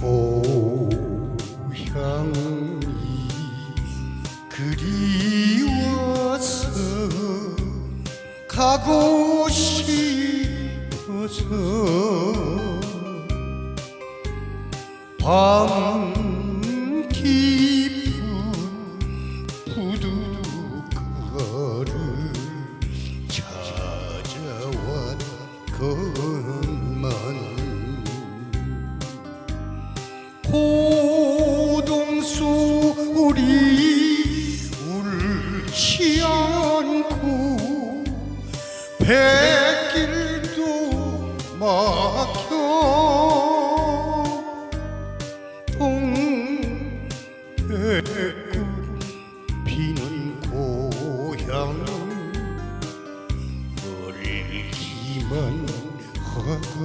고향이 그리워서 가고 싶어서 밤 깊은 부두가를 찾아왔건 호동수 우리 울지 않고 백길도 막혀 동백꽃 피는 고향은 멀기만 하고